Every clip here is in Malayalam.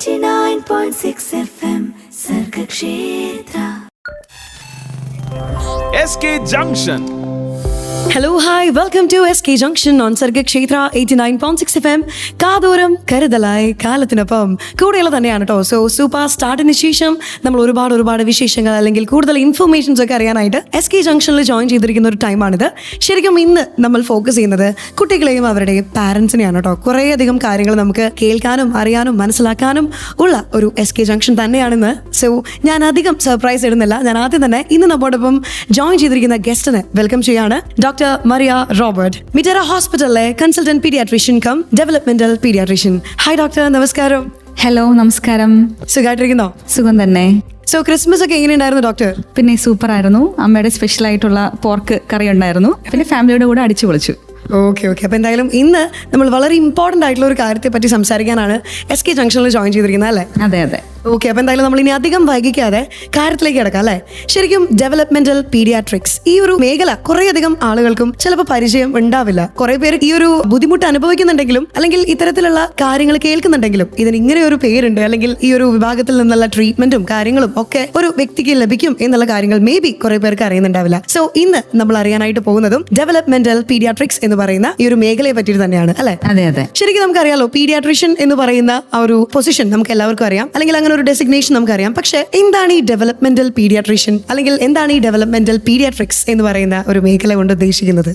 89.6 FM Sargakshetra SK Junction. Hello hi welcome to S K junction on Sargakshetra eighty nine point six F M കാതോരം കരുതലായി കാലത്തിനൊപ്പം. കൂടെയുള്ള തന്നെയാണ് കേട്ടോ സോ സൂപ്പർ സ്റ്റാർട്ടിന് ശേഷം നമ്മൾ ഒരുപാട് ഒരുപാട് വിശേഷങ്ങൾ അല്ലെങ്കിൽ കൂടുതൽ ഇൻഫർമേഷൻസ് ഒക്കെ അറിയാനായിട്ട് എസ് കെ ജംഗ്ഷനിൽ ജോയിൻ ചെയ്തിരിക്കുന്ന ഒരു ടൈമാണിത് ശരിക്കും ഇന്ന് നമ്മൾ ഫോക്കസ് ചെയ്യുന്നത് കുട്ടികളെയും അവരുടെ പാരൻസിനെയാണ് കേട്ടോ കുറേയധികം കാര്യങ്ങൾ നമുക്ക് കേൾക്കാനും അറിയാനും മനസ്സിലാക്കാനും ഉള്ള ഒരു എസ് കെ ജംഗ്ഷൻ തന്നെയാണെന്ന് സോ ഞാൻ അധികം സർപ്രൈസ് ഇടുന്നില്ല. ഞാൻ ആദ്യം തന്നെ ഇന്ന് നമ്മോടൊപ്പം ജോയിൻ ചെയ്തിരിക്കുന്ന ഗസ്റ്റിനെ വെൽക്കം ചെയ്യാണ്. ഡോക്ടർ മറിയ റോബർട്ട് മിറ്ററ ഹോസ്പിറ്റലിലെ consultant paediatrician cum developmental paediatrician hi doctor നമസ്കാരം ഹലോ നമസ്കാരം സുഖമായിട്ടിരിക്കുന്നോ സുഖം തന്നെ. സോ ക്രിസ്മസ് ഒക്കെ എങ്ങനെയുണ്ടായിരുന്നു ഡോക്ടർ പിന്നെ സൂപ്പർ ആയിരുന്നു. അമ്മയുടെ സ്പെഷ്യൽ ആയിട്ടുള്ള പോർക്ക് കറി ഉണ്ടായിരുന്നു. പിന്നെ ഫാമിലിയുടെ കൂടെ അടിച്ചു പൊളിച്ചു. ഓക്കെ ഓക്കെ അപ്പോൾ എന്തായാലും ഇന്ന് നമ്മൾ വളരെ ഇമ്പോർട്ടന്റ് ആയിട്ടുള്ള ഒരു കാര്യത്തെ പറ്റി സംസാരിക്കാനാണ് എസ് കെ ജംഗ്ഷനിൽ ജോയിൻ ചെയ്തിരിക്കുന്നത് അല്ലേ? അതെ അതെ. ഓക്കെ അപ്പോൾ എന്തായാലും നമ്മൾ ഇനി അധികം വൈകിക്കാതെ കാര്യത്തിലേക്ക് കിടക്കാം അല്ലേ? ശരിക്കും ഡെവലപ്മെന്റൽ പീഡിയാട്രിക്സ് ഈ ഒരു മേഖല കുറേയധികം ആളുകൾക്കും ചിലപ്പോൾ പരിചയം ഉണ്ടാവില്ല. കുറെ പേര് ഈ ഒരു ബുദ്ധിമുട്ട് അനുഭവിക്കുന്നുണ്ടെങ്കിലും അല്ലെങ്കിൽ ഇത്തരത്തിലുള്ള കാര്യങ്ങൾ കേൾക്കുന്നുണ്ടെങ്കിലും ഇതിന് ഇങ്ങനെ ഒരു പേരുണ്ട് അല്ലെങ്കിൽ ഈ ഒരു വിഭാഗത്തിൽ നിന്നുള്ള ട്രീറ്റ്മെന്റും കാര്യങ്ങളും ഒക്കെ ഒരു വ്യക്തിക്ക് ലഭിക്കും എന്നുള്ള കാര്യങ്ങൾ മേ ബി കുറെ പേർക്ക് അറിയുന്നുണ്ടാവില്ല. സോ ഇന്ന് നമ്മൾ അറിയാനായിട്ട് പോകുന്നതും ഡെവലപ്മെന്റൽ പീഡിയാട്രിക്സ് എന്ന് പറയുന്ന ഈ ഒരു മേഖലയെ പറ്റിയിട്ട് തന്നെയാണ് അല്ലെ? അതെ അതെ. ശരിക്കും നമുക്കറിയാലോ പീഡിയാട്രിഷ്യൻ എന്ന് പറയുന്ന ആ ഒരു പൊസിഷൻ നമുക്ക് എല്ലാവർക്കും അറിയാം. അല്ലെങ്കിൽ അങ്ങനെ ഒരു ഡെസിഗ്നേഷൻ നമുക്കറിയാം. പക്ഷേ എന്താണ് ഈ ഡെവലപ്മെന്റൽ പീഡിയാട്രീഷ്യൻ അല്ലെങ്കിൽ എന്താണ് ഈ ഡെവലപ്മെന്റൽ പീഡിയാട്രിക്സ് എന്ന് പറയുന്ന ഒരു മേഖല കൊണ്ട് ഉദ്ദേശിക്കുന്നത്?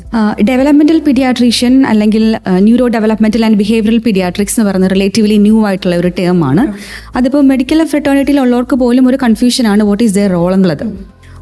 ഡെവലപ്മെന്റൽ പീഡിയാട്രീഷ്യൻ അല്ലെങ്കിൽ neuro developmental and behavioural paediatrics എന്ന് പറയുന്ന റിലേറ്റീവ്ലി ന്യൂ ആയിട്ടുള്ള ഒരു ടേം ആണ്. അതിപ്പോൾ മെഡിക്കൽ ഫെർട്ടേണിറ്റിയിൽ ഉള്ളവർക്ക് പോലും ഒരു കൺഫ്യൂഷൻ ആണ് വാട്ട് ഈസ് ദർ റോൾ എന്നുള്ളത്.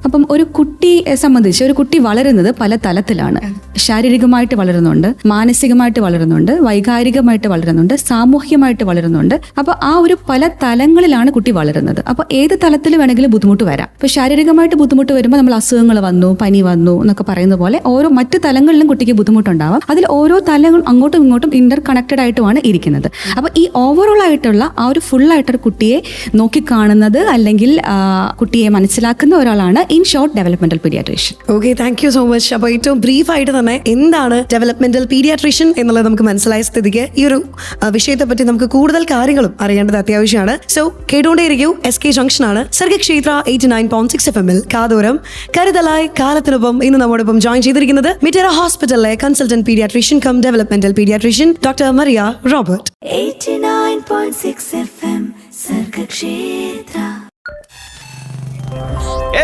അപ്പം ഒരു കുട്ടി സംബന്ധിച്ച് ഒരു കുട്ടി വളരുന്നത് പല തലത്തിലാണ്. ശാരീരികമായിട്ട് വളരുന്നുണ്ട് മാനസികമായിട്ട് വളരുന്നുണ്ട് വൈകാരികമായിട്ട് വളരുന്നുണ്ട് സാമൂഹ്യമായിട്ട് വളരുന്നുണ്ട്. അപ്പോൾ ആ ഒരു പല തലങ്ങളിലാണ് കുട്ടി വളരുന്നത്. അപ്പോൾ ഏത് തലത്തിൽ വേണമെങ്കിലും ബുദ്ധിമുട്ട് വരാം. ഇപ്പോൾ ശാരീരികമായിട്ട് ബുദ്ധിമുട്ട് വരുമ്പോൾ നമ്മൾ അസുഖങ്ങൾ വന്നു പനി വന്നു എന്നൊക്കെ പറയുന്ന പോലെ ഓരോ മറ്റ് തലങ്ങളിലും കുട്ടിക്ക് ബുദ്ധിമുട്ടുണ്ടാവാം. അതിൽ ഓരോ തലങ്ങളും അങ്ങോട്ടും ഇങ്ങോട്ടും ഇന്റർ കണക്റ്റഡ് ആയിട്ടുമാണ് ഇരിക്കുന്നത്. അപ്പോൾ ഈ ഓവറോൾ ആയിട്ടുള്ള ആ ഒരു ഫുൾ ആയിട്ടൊരു കുട്ടിയെ നോക്കിക്കാണുന്നത് അല്ലെങ്കിൽ കുട്ടിയെ മനസ്സിലാക്കുന്ന ഒരാളാണ് in short developmental paediatrician. Okay thank you so much അപ്പോൾ ഏറ്റവും ബ്രീഫ് ആയിട്ട് തന്നെ എന്താണ് ഡെവലപ്മെന്റൽ പീഡിയാട്രീഷ്യൻ എന്നുള്ളത് നമുക്ക് മനസ്സിലായ സ്ഥിതിക്ക് ഈ ഒരു വിഷയത്തെ പറ്റി നമുക്ക് കൂടുതൽ കാര്യങ്ങളും അറിയേണ്ടത് അത്യാവശ്യമാണ്. സോ കേട്ടുകൊണ്ടേയിരിക്കൂ എസ് കെ ജംഗ്ഷൻ ആണ്. Sargakshetra eighty nine point six F എമ്മിൽ കാതോരം. കരുതലായി കാലത്തിനൊപ്പം ഇന്ന് നമ്മോടൊപ്പം ജോയിൻ ചെയ്തിരിക്കുന്നത് മിറ്റേറ ഹോസ്പിറ്റലിലെ consultant paediatrician cum developmental paediatrician doctor Maria Robert 89.6 FM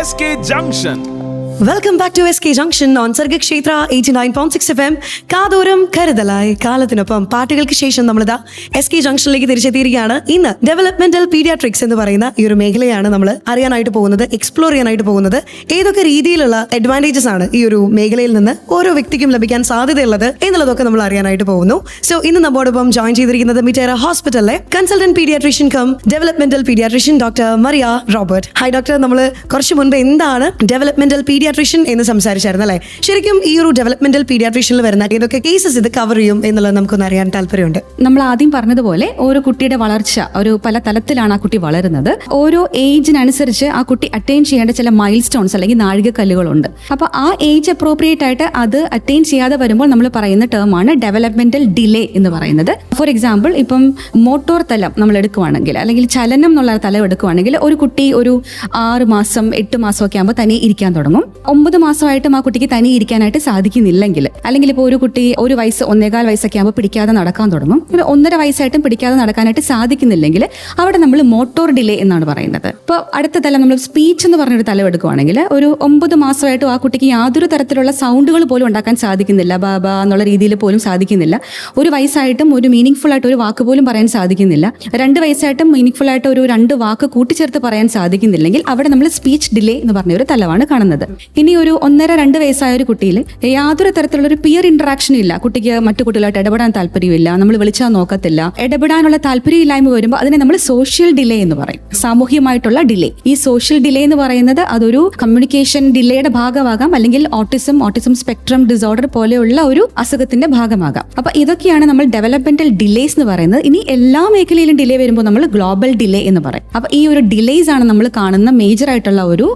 SK Junction. Welcome back to S K junction on Sargakshetra eighty nine point six F M കാതോരം കരുതലായി. കാലത്തിനൊപ്പം പാട്ടുകൾക്ക് ശേഷം നമ്മളിതാ എസ് കെ ജംഗ്ഷനിലേക്ക് തിരിച്ചെത്തിയിരിക്കുകയാണ്. ഇന്ന് ഡെവലപ്മെന്റൽ പീഡിയാട്രിക്സ് എന്ന് പറയുന്ന ഈ ഒരു മേഖലയാണ് നമ്മൾ അറിയാനായിട്ട് പോകുന്നത് എക്സ്പ്ലോർ ചെയ്യാനായിട്ട് പോകുന്നത്. ഏതൊക്കെ രീതിയിലുള്ള അഡ്വാന്റേജസ് ആണ് ഈ ഒരു മേഖലയിൽ നിന്ന് ഓരോ വ്യക്തിക്കും ലഭിക്കാൻ സാധ്യതയുള്ളത് എന്നുള്ളതൊക്കെ നമ്മൾ അറിയാനായിട്ട് പോകുന്നു. സോ ഇന്ന് നമ്മോടൊപ്പം ജോയിൻ ചെയ്തിരിക്കുന്നത് മിറ്റേറ ഹോസ്പിറ്റലിലെ consultant paediatrician cum developmental paediatrician doctor Maria Robert hi doctor നമ്മൾ കുറച്ച് മുൻപ് എന്താണ് ഡെവലപ്മെന്റൽ പീഡിയാട്രീഷ്യൻ എന്ന് സംസാരിച്ചായിരുന്നു അല്ലേ? ശരിക്കും ഈ ഒരു ഡെവലപ്മെന്റൽ പീഡിയാട്രിഷ്യനിൽ വരുന്ന ഏതൊക്കെ കേസസ് ഇത് കവർ ചെയ്യും എന്നുള്ളത് നമുക്കൊന്ന് അറിയാൻ താല്പര്യമുണ്ട്. നമ്മൾ ആദ്യം പറഞ്ഞതുപോലെ ഓരോ കുട്ടിയുടെ വളർച്ച ഒരു പല തലത്തിലാണ് ആ കുട്ടി വളരുന്നത്. ഓരോ ഏജിനനുസരിച്ച് ആ കുട്ടി അറ്റൈൻ ചെയ്യേണ്ട ചില മൈൽ സ്റ്റോൺസ് അല്ലെങ്കിൽ നാഴികക്കല്ലുകളുണ്ട്. അപ്പോൾ ആ ഏജ് അപ്രോപ്രിയേറ്റ് ആയിട്ട് അത് അറ്റൈൻ ചെയ്യാതെ വരുമ്പോൾ നമ്മൾ പറയുന്ന ടേമാണ് ഡെവലപ്മെന്റൽ ഡിലേ എന്ന് പറയുന്നത്. ഫോർ എക്സാമ്പിൾ ഇപ്പം മോട്ടോർ തലം നമ്മൾ എടുക്കുവാണെങ്കിൽ അല്ലെങ്കിൽ ചലനം എന്നുള്ള തലം എടുക്കുവാണെങ്കിൽ ഒരു കുട്ടി ഒരു ആറ് മാസം എട്ട് മാസം ഒക്കെ ആകുമ്പോൾ തനിയെ ഇരിക്കാൻ തുടങ്ങും. ഒമ്പത് മാസമായിട്ടും ആ കുട്ടിക്ക് തനിയെ ഇരിക്കാനായിട്ട് സാധിക്കുന്നില്ലെങ്കിൽ അല്ലെങ്കിൽ ഇപ്പോൾ ഒരു കുട്ടി ഒരു വയസ്സ് ഒന്നേകാൽ വയസ്സൊക്കെ ആകുമ്പോൾ പിടിക്കാതെ നടക്കാൻ തുടങ്ങും. ഒന്നര വയസ്സായിട്ടും പിടിക്കാതെ നടക്കാനായിട്ട് സാധിക്കുന്നില്ലെങ്കിൽ അവിടെ നമ്മൾ മോട്ടോർ ഡിലേ എന്നാണ് പറയുന്നത്. ഇപ്പോൾ അടുത്ത തലം നമ്മൾ സ്പീച്ച് എന്ന് പറഞ്ഞൊരു തലം എടുക്കുവാണെങ്കിൽ ഒരു ഒമ്പത് മാസമായിട്ടും ആ കുട്ടിക്ക് യാതൊരു തരത്തിലുള്ള സൗണ്ടുകൾ പോലും ഉണ്ടാക്കാൻ സാധിക്കുന്നില്ല. ബാബ എന്നുള്ള രീതിയിൽ പോലും സാധിക്കുന്നില്ല. ഒരു വയസ്സായിട്ടും ഒരു മീനിങ് ഫുൾ ആയിട്ട് ഒരു വാക്ക് പോലും പറയാൻ സാധിക്കുന്നില്ല. രണ്ട് വയസ്സായിട്ടും മീനിങ് ഫുൾ ആയിട്ട് ഒരു രണ്ട് വാക്ക് കൂട്ടിച്ചേർത്ത് പറയാൻ സാധിക്കുന്നില്ലെങ്കിൽ അവിടെ നമ്മൾ സ്പീച്ച് ഡിലേ എന്ന് പറഞ്ഞ ഒരു തലമാണ് കാണുന്നത്. ഇനി ഒരു ഒന്നര രണ്ട് വയസ്സായ ഒരു കുട്ടിയിൽ യാതൊരു തരത്തിലുള്ള ഒരു പിയർ ഇന്ററാക്ഷനും ഇല്ല. കുട്ടിക്ക് മറ്റു കുട്ടികളായിട്ട് ഇടപെടാൻ താല്പര്യമില്ല. നമ്മൾ വിളിച്ചാൽ നോക്കത്തില്ല. ഇടപെടാനുള്ള താല്പര്യമില്ലായ്മ വരുമ്പോൾ അതിനെ നമ്മൾ സോഷ്യൽ ഡിലേ എന്ന് പറയും. സാമൂഹ്യമായിട്ടുള്ള ഡിലേ ഈ സോഷ്യൽ ഡിലേ എന്ന് പറയുന്നത് അതൊരു കമ്മ്യൂണിക്കേഷൻ ഡിലേയുടെ ഭാഗമാകാം. അല്ലെങ്കിൽ ഓട്ടിസം ഓട്ടിസം സ്പെക്ട്രം ഡിസോർഡർ പോലെയുള്ള ഒരു അസുഖത്തിന്റെ ഭാഗമാകാം. അപ്പൊ ഇതൊക്കെയാണ് നമ്മൾ ഡെവലപ്മെന്റൽ ഡിലേസ് എന്ന് പറയുന്നത്. ഇനി എല്ലാ മേഖലയിലും ഡിലേ വരുമ്പോൾ നമ്മൾ ഗ്ലോബൽ ഡിലേ എന്ന് പറയും. അപ്പൊ ഈ ഒരു ഡിലേസ് ആണ് നമ്മൾ കാണുന്ന മേജർ ആയിട്ടുള്ള ഒരു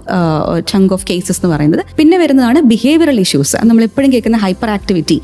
ചങ്ക് ഓഫ് കേസസ് എന്ന് പറയുന്നത്. പിന്നെ വരുന്നതാണ് ബിഹേവിയറൽ ഇഷ്യൂസ് നമ്മൾ എപ്പോഴും കേൾക്കുന്ന hyperactivity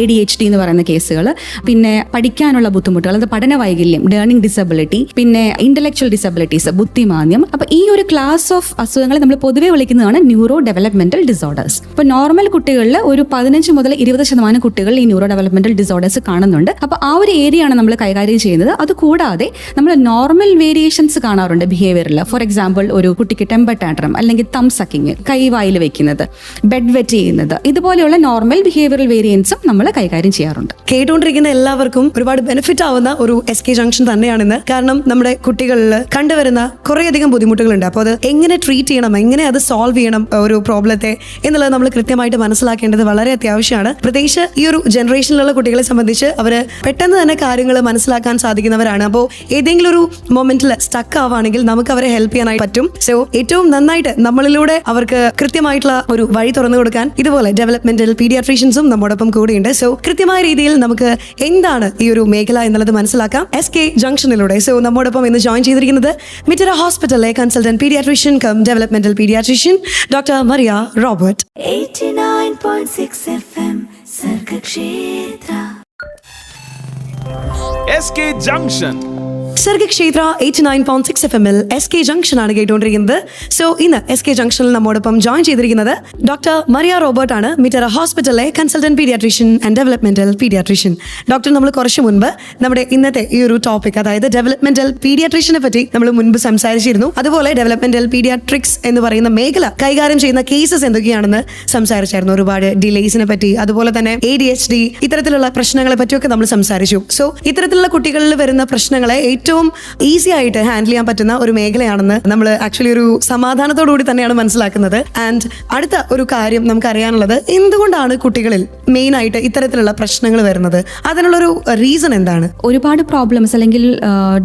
A D H D എന്ന് പറയുന്ന കേസുകൾ. പിന്നെ പഠിക്കാനുള്ള ബുദ്ധിമുട്ടുകൾ അത് പഠന വൈകല്യം ലേണിംഗ് ഡിസബിലിറ്റി പിന്നെ ഇന്റലക്ച്വൽ ഡിസബിലിറ്റീസ് ബുദ്ധിമാന്യം അപ്പൊ ഈ ഒരു ക്ലാസ് ഓഫ് അസുഖങ്ങളെ നമ്മൾ പൊതുവെ വിളിക്കുന്നതാണ് ന്യൂറോ ഡെവലപ്മെന്റൽ ഡിസോർഡേഴ്സ് ഇപ്പൊ നോർമൽ കുട്ടികളിൽ ഒരു പതിനഞ്ച് മുതൽ ഇരുപത് ശതമാനം കുട്ടികൾ ഈ ന്യൂറോ ഡെവലപ്മെന്റൽ ഡിസോർഡേഴ്സ് കാണുന്നുണ്ട്. അപ്പൊ ആ ഒരു ഏരിയ ആണ് നമ്മൾ കൈകാര്യം ചെയ്യുന്നത്. അത് കൂടാതെ നമ്മൾ നോർമൽ വേരിയേഷൻസ് കാണാറുണ്ട് ബിഹേവിയറിൽ ഫോർ എക്സാമ്പിൾ ഒരു കുട്ടിക്ക് ടെമ്പർ ടാൻഡ്രം അല്ലെങ്കിൽ തം സക്കിങ് കൈ വായിൽ വെക്കുന്നത് ബെഡ് വെറ്റ് ചെയ്യുന്നത് ഇതുപോലെയുള്ള നോർമൽ ബിഹേവിയറൽ വേരിയൻസും നമ്മൾ കൈകാര്യം ചെയ്യാറുണ്ട്. കേട്ടുകൊണ്ടിരിക്കുന്ന എല്ലാവർക്കും ഒരുപാട് ബെനിഫിറ്റ് ആവുന്ന ഒരു എസ് കെ ജംഗ്ഷൻ തന്നെയാണെന്ന് കാരണം നമ്മുടെ കുട്ടികളിൽ കണ്ടുവരുന്ന കുറേയധികം ബുദ്ധിമുട്ടുകളുണ്ട്. അപ്പോൾ അത് എങ്ങനെ ട്രീറ്റ് ചെയ്യണം എങ്ങനെ അത് സോൾവ് ചെയ്യണം ഒരു പ്രോബ്ലത്തെ എന്നുള്ളത് നമ്മൾ കൃത്യമായിട്ട് മനസ്സിലാക്കേണ്ടത് വളരെ അത്യാവശ്യമാണ്. പ്രത്യേകിച്ച് ഈ ഒരു ജനറേഷനിലുള്ള കുട്ടികളെ സംബന്ധിച്ച് അവർ പെട്ടെന്ന് തന്നെ കാര്യങ്ങൾ മനസ്സിലാക്കാൻ സാധിക്കുന്നവരാണ്. അപ്പോൾ ഏതെങ്കിലും ഒരു മൊമെന്റിൽ സ്റ്റക്ക് ആവുകയാണെങ്കിൽ നമുക്ക് അവരെ ഹെൽപ്പ് ചെയ്യാനായി പറ്റും. സോ ഏറ്റവും നന്നായിട്ട് നമ്മളിലൂടെ അവർക്ക് കൃത്യമായിട്ടുള്ള ഒരു വഴി തുറന്നു കൊടുക്കാൻ ഇതുപോലെ ഡെവലപ്മെന്റൽ പീഡിയാട്രീഷ്യൻസും നമ്മോടൊപ്പം കൂടിയുണ്ട്. സോ കൃത്യമായ രീതിയിൽ നമുക്ക് എന്താണ് ഈ ഒരു മേഖല എന്നുള്ളത് മനസ്സിലാക്കാം. S K ജംഗ്ഷനിലൂടെ. സോ നമ്മോടൊപ്പം ഇന്ന് ജോയിൻ ചെയ്തിരിക്കുന്നത് മിറ്ററ ഹോസ്പിറ്റലിലെ consultant paediatrician cum developmental paediatrician doctor Maria Robert 89.6 FM Sargakshetra S K junction Sargakshetra eight nine point six F എമ്മിൽ എസ് കെ ജംഗ്ഷൻ ആണ് കേട്ടുകൊണ്ടിരിക്കുന്നത്. സോ ഇന്ന് എസ് കെ ജംഗ്ഷനിൽ നമ്മോടൊപ്പം ജോയിൻ ചെയ്തിരിക്കുന്നത് ഡോക്ടർ മറിയ റോബർട്ട് ആണ്. മിറ്ററ ഹോസ്പിറ്റലിലെ consultant paediatrician and developmental paediatrician doctor നമ്മൾ കുറച്ച് മുൻപ് നമ്മുടെ ഇന്നത്തെ ഈ ഒരു ടോപ്പിക് അതായത് ഡെവലപ്മെന്റൽ പീഡിയാട്രീഷ്യനെ പറ്റി നമ്മൾ മുൻപ് സംസാരിച്ചിരുന്നു. അതുപോലെ ഡെവലപ്മെന്റൽ പീഡിയാട്രിക്സ് എന്ന് പറയുന്ന മേഖല കൈകാര്യം ചെയ്യുന്ന കേസസ് എന്തൊക്കെയാണെന്ന് സംസാരിച്ചായിരുന്നു. ഒരുപാട് ഡിലേസിനെ പറ്റി അതുപോലെ തന്നെ എ ഡി എച്ച് ഡി ഇത്തരത്തിലുള്ള പ്രശ്നങ്ങളെ പറ്റിയൊക്കെ നമ്മൾ സംസാരിച്ചു. സോ ഇത്തരത്തിലുള്ള കുട്ടികളിൽ വരുന്ന പ്രശ്നങ്ങളെ ഏറ്റവും ഈസി ആയിട്ട് ഹാൻഡിൽ ചെയ്യാൻ പറ്റുന്ന ഒരു മേഖലയാണെന്ന് നമ്മൾ ആക്ച്വലി ഒരു സമാധാനത്തോടു കൂടി തന്നെയാണ് മനസ്സിലാക്കുന്നത്. ആൻഡ് അടുത്ത ഒരു കാര്യം നമുക്ക് അറിയാനുള്ളത് എന്തുകൊണ്ടാണ് കുട്ടികളിൽ മെയിൻ ആയിട്ട് ഇത്തരത്തിലുള്ള പ്രശ്നങ്ങൾ വരുന്നത്? അതിനുള്ളൊരു റീസൺ എന്താണ്? ഒരുപാട് പ്രോബ്ലംസ് അല്ലെങ്കിൽ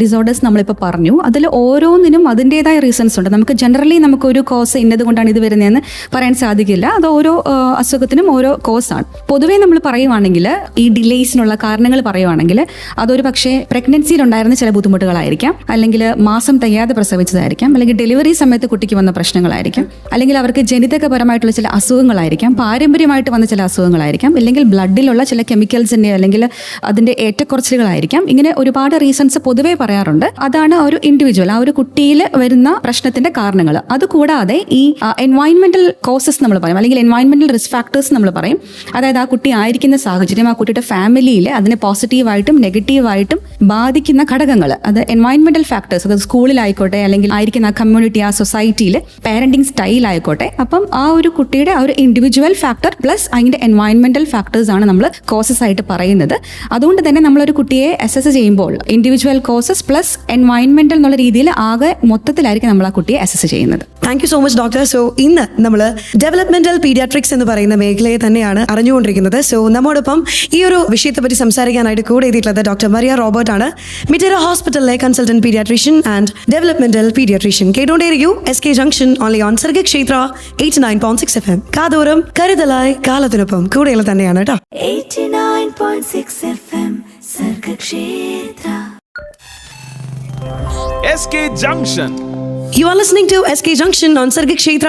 ഡിസോർഡേഴ്സ് നമ്മളിപ്പോൾ പറഞ്ഞു. അതിൽ ഓരോന്നിനും അതിന്റെതായ റീസൺസ് ഉണ്ട്. നമുക്ക് ജനറലി നമുക്ക് ഒരു കോസ് ഇന്നത് കൊണ്ടാണ് ഇത് വരുന്നതെന്ന് പറയാൻ സാധിക്കില്ല. അത് ഓരോ അസുഖത്തിനും ഓരോ കോസാണ് പൊതുവേ നമ്മൾ പറയുവാണെങ്കിൽ ഈ ഡിലേസിനുള്ള കാരണങ്ങൾ പറയുവാണെങ്കിൽ അതൊരു പക്ഷേ പ്രഗ്നൻസിയിലുണ്ടായിരുന്ന ചില ബുദ്ധിമുട്ടുകളായിരിക്കാം. അല്ലെങ്കിൽ മാസം തയ്യാതെ പ്രസവിച്ചതായിരിക്കാം. അല്ലെങ്കിൽ ഡെലിവറി സമയത്ത് കുട്ടിക്ക് വന്ന പ്രശ്നങ്ങളായിരിക്കും. അല്ലെങ്കിൽ അവർക്ക് ജനിതകപരമായിട്ടുള്ള ചില അസുഖങ്ങളായിരിക്കാം. പാരമ്പര്യമായിട്ട് വന്ന ചില അസുഖങ്ങളായിരിക്കാം. അല്ലെങ്കിൽ ബ്ലഡിലുള്ള ചില കെമിക്കൽസിന്റെ അല്ലെങ്കിൽ അതിന്റെ ഏറ്റക്കുറച്ചിലുകളായിരിക്കാം. ഇങ്ങനെ ഒരുപാട് റീസൺസ് പൊതുവേ പറയാറുണ്ട്. അതാണ് ഒരു ഇൻഡിവിജ്വൽ ആ ഒരു കുട്ടിയിൽ വരുന്ന പ്രശ്നത്തിന്റെ കാരണങ്ങൾ. അതുകൂടാതെ ഈ എൻവയൺമെന്റൽ കോസസ് നമ്മൾ പറയും. അല്ലെങ്കിൽ എൻവയൺമെന്റൽ റിസ്ക് ഫാക്ടേഴ്സ് നമ്മൾ പറയും. അതായത് ആ കുട്ടി ആയിരിക്കുന്ന സാഹചര്യം ആ കുട്ടിയുടെ ഫാമിലിയിൽ അതിനെ പോസിറ്റീവായിട്ടും നെഗറ്റീവായിട്ടും ബാധിക്കുന്ന ഘടകങ്ങൾ. അത് എൻവയൺമെന്റൽ ഫാക്ടേഴ്സ് അത് സ്കൂളിലായിക്കോട്ടെ അല്ലെങ്കിൽ ആയിരിക്കുന്ന ആ കമ്മ്യൂണിറ്റി ആ സൊസൈറ്റിയിൽ പാരന്റിങ് സ്റ്റൈൽ ആയിക്കോട്ടെ അപ്പം ആ ഒരു കുട്ടിയുടെ ആ ഒരു ഇൻഡിവിജ്വൽ ഫാക്ടർ പ്ലസ് അതിന്റെ എൻവയൺമെന്റൽ ഫാക്ടേഴ്സ് ആണ് നമ്മൾ കോസസ് ആയിട്ട് പറയുന്നത്. അതുകൊണ്ട് തന്നെ നമ്മളൊരു കുട്ടിയെ അസസ് ചെയ്യുമ്പോൾ ഇൻഡിവിജ്വൽ കോസസ് പ്ലസ് എൻവയൺമെന്റൽ എന്നുള്ള രീതിയിൽ ആകെ മൊത്തത്തിലായിരിക്കും നമ്മൾ ആ കുട്ടിയെ അസസ് ചെയ്യുന്നത്. Thank you so much doctor so ഇന്ന് നമ്മൾ ഡെവലപ്മെന്റൽ പീഡിയാട്രിക്സ് എന്ന് പറയുന്ന മേഖലയെ തന്നെയാണ് അറിഞ്ഞുകൊണ്ടിരിക്കുന്നത്. സോ നമ്മോടൊപ്പം ഈ ഒരു വിഷയത്തെ പറ്റി സംസാരിക്കാനായിട്ട് കൂടെ എത്തിയിട്ടുള്ളത് ഡോക്ടർ മറിയ റോബർട്ട് ആണ് മിറ്ററ ഹോസ്പിറ്റലിലെ consultant paediatrician and developmental paediatrician കേട്ടോണ്ടേരിക്കൂ S K junction only on Sargakshetra eight nine point six F M കാതോരം കരുതലായി കാലത്തിനൊപ്പം. കൂടെയുള്ള തന്നെയാണ് കേട്ടോ. 89.6 listening to S K junction You are listening to SK Junction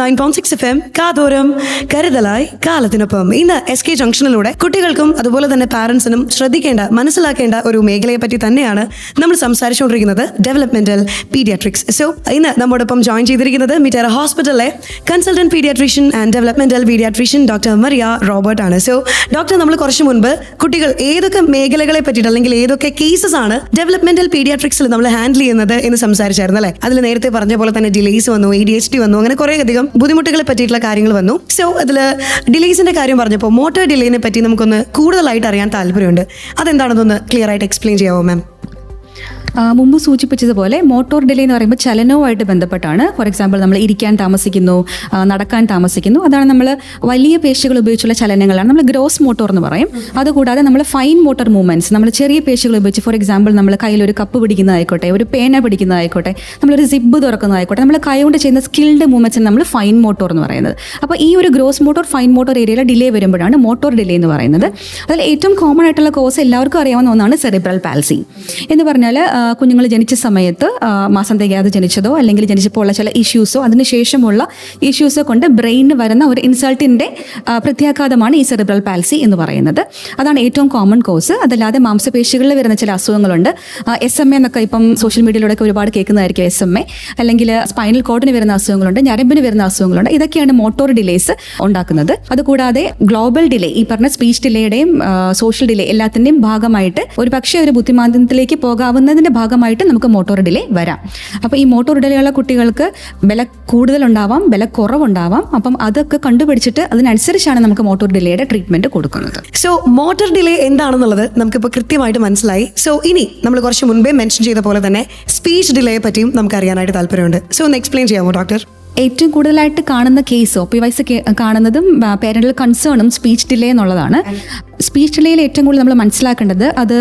on M 89.6 FM കാതോരം കരുതലായി കാലത്തിനൊപ്പം ഇന്ന് എസ് കെ ജംഗ്ഷനിലൂടെ കുട്ടികൾക്കും അതുപോലെ തന്നെ പാരന്റ്സിനും ശ്രദ്ധിക്കേണ്ട മനസ്സിലാക്കേണ്ട ഒരു മേഖലയെ പറ്റി തന്നെയാണ് നമ്മൾ സംസാരിച്ചുകൊണ്ടിരിക്കുന്നത് ഡെവലപ്മെന്റൽ പീഡിയാട്രിക്സ് സോ ഇന്ന് നമ്മോടൊപ്പം ജോയിൻ ചെയ്തിരിക്കുന്നത് മിറ്റേറ ഹോസ്പിറ്റലിലെ consultant paediatrician and developmental paediatrician doctor Maria Robert ആണ്. സോ ഡോക്ടർ നമ്മൾ കുറച്ച് മുൻപ് കുട്ടികൾ ഏതൊക്കെ മേഖലകളെ പറ്റിയിട്ട് അല്ലെങ്കിൽ ഏതൊക്കെ കേസസ് ആണ് ഡെവലപ്മെന്റൽ പീഡിയാട്രിക്സിൽ നമ്മൾ ഹാൻഡിൽ ചെയ്യുന്നത് എന്ന് സംസാരിച്ചായിരുന്നു അല്ലേ? അതിൽ നേരത്തെ പറഞ്ഞ പോലെ തന്നെ ഡിലേസ് വന്നു എ ഡി എച്ച് ഡി വന്നു അങ്ങനെ കുറേ അധികം ബുദ്ധിമുട്ടുകളെ പറ്റിയിട്ടുള്ള കാര്യങ്ങൾ വന്നു. സോ അതിൽ ഡിലേസിന്റെ കാര്യം പറഞ്ഞപ്പോൾ മോട്ടോർ ഡിലേനെ പറ്റി നമുക്കൊന്ന് കൂടുതലായിട്ട് അറിയാൻ താല്പര്യമുണ്ട്. അതെന്താണെന്നൊന്ന് ക്ലിയർ ആയിട്ട് എക്സ്പ്ലെയിൻ ചെയ്യാമോ മാം മുമ്പ് സൂചിപ്പിച്ചതുപോലെ മോട്ടോർ ഡിലേ എന്ന് പറയുമ്പോൾ ചലനവുമായിട്ട് ബന്ധപ്പെട്ടാണ്. ഫോർ എക്സാമ്പിൾ നമ്മൾ ഇരിക്കാൻ താമസിക്കുന്നു നടക്കാൻ താമസിക്കുന്നു. അതാണ് നമ്മൾ വലിയ പേശികൾ ഉപയോഗിച്ചുള്ള ചലനങ്ങളാണ്. നമ്മൾ ഗ്രോസ് മോട്ടോർ എന്ന് പറയും. അതുകൂടാതെ നമ്മൾ ഫൈൻ മോട്ടോർ മൂവ്മെന്റ്സ് നമ്മൾ ചെറിയ പേശികൾ ഉപയോഗിച്ച് ഫോർ എക്സാമ്പിൾ നമ്മൾ കയ്യിൽ ഒരു കപ്പ് പിടിക്കുന്നതായിക്കോട്ടെ ഒരു പേന പിടിക്കുന്നതായിക്കോട്ടെ നമ്മളൊരു സിബ് തുറക്കുന്നതായിക്കോട്ടെ നമ്മൾ കൈ കൊണ്ട് ചെയ്യുന്ന സ്കിൽഡ് മൂവ്മെന്റ്സ് നമ്മൾ ഫൈൻ മോട്ടോർ എന്ന് പറയുന്നത്. അപ്പോൾ ഈ ഒരു ഗ്രോസ് മോട്ടോർ ഫൈൻ മോട്ടോർ ഏരിയയിൽ ഡിലേ വരുമ്പോഴാണ് മോട്ടോർ ഡിലേ എന്ന് പറയുന്നത്. അതിൽ ഏറ്റവും കോമൺ ആയിട്ടുള്ള കോസ് എല്ലാവർക്കും അറിയാവുന്ന ഒന്നാണ് സെറിബ്രൽ പാൽസി എന്ന് പറഞ്ഞാൽ കുഞ്ഞുങ്ങൾ ജനിച്ച സമയത്ത് മാസം തികയാതെ ജനിച്ചതോ അല്ലെങ്കിൽ ജനിച്ചപ്പോൾ ഉള്ള ചില ഇഷ്യൂസോ അതിനുശേഷമുള്ള ഇഷ്യൂസോ കൊണ്ട് ബ്രെയിനിന് വരുന്ന ഒരു ഇൻസൾട്ടിന്റെ പ്രത്യാഘാതമാണ് ഈ സെറിബ്രൽ പാൽസി എന്ന് പറയുന്നത്. അതാണ് ഏറ്റവും കോമൺ കോസ് അതല്ലാതെ മാംസപേശികളിൽ വരുന്ന ചില അസുഖങ്ങളുണ്ട്. എസ് എം എ എന്നൊക്കെ ഇപ്പം സോഷ്യൽ മീഡിയയിലൂടെ ഒരുപാട് കേൾക്കുന്നതായിരിക്കും എസ് എം എ അല്ലെങ്കിൽ സ്പൈനൽ കോഡിന് വരുന്ന അസുഖങ്ങളുണ്ട് ഞരമ്പിന് വരുന്ന അസുഖങ്ങളുണ്ട്. ഇതൊക്കെയാണ് മോട്ടോർ ഡിലേസ് ഉണ്ടാക്കുന്നത്. അതുകൂടാതെ ഗ്ലോബൽ ഡിലേ ഈ പറഞ്ഞ സ്പീച്ച് ഡിലേയുടെയും സോഷ്യൽ ഡിലേ എല്ലാത്തിന്റെയും ഭാഗമായിട്ട് ഒരു പക്ഷേ ഒരു ബുദ്ധിമാന്ദ്യത്തിലേക്ക് പോകാവുന്നതിന്റെ ഭാഗമായിട്ട് നമുക്ക് മോട്ടോർ ഡിലേ വരാം. അപ്പോൾ ഈ മോട്ടോർ ഡിലേയുള്ള കുട്ടികൾക്ക് ബല കൂടുതലുണ്ടാവാം ബല കുറവുണ്ടാവാം. അപ്പം അതൊക്കെ കണ്ടുപിടിച്ചിട്ട് അതിനനുസരിച്ചാണ് നമുക്ക് മോട്ടോർ ഡിലേയുടെ ട്രീറ്റ്മെന്റ് കൊടുക്കുന്നത്. സോ മോട്ടോർ ഡിലേ എന്താണെന്നുള്ളത് നമുക്കിപ്പോൾ കൃത്യമായിട്ട് മനസ്സിലായി. സോ ഇനി നമ്മൾ കുറച്ച് മുൻപേ മെൻഷൻ ചെയ്ത പോലെ തന്നെ സ്പീച്ച് ഡിലേയെ പറ്റിയും നമുക്ക് അറിയാനായിട്ട് താല്പര്യമുണ്ട്. സോ ഒന്ന് എക്സ്പ്ലെയിൻ ചെയ്യാമോ ഡോക്ടർ ഏറ്റവും കൂടുതലായിട്ട് കാണുന്ന കേസ് ഒ പി വൈസ് കാണുന്നതും പേരന്റൽ കൺസേണും സ്പീച്ച് ഡിലേ എന്നുള്ളതാണ്. സ്പീച്ച് ഡിലേയിൽ ഏറ്റവും കൂടുതൽ നമ്മൾ മനസ്സിലാക്കേണ്ടത് അത്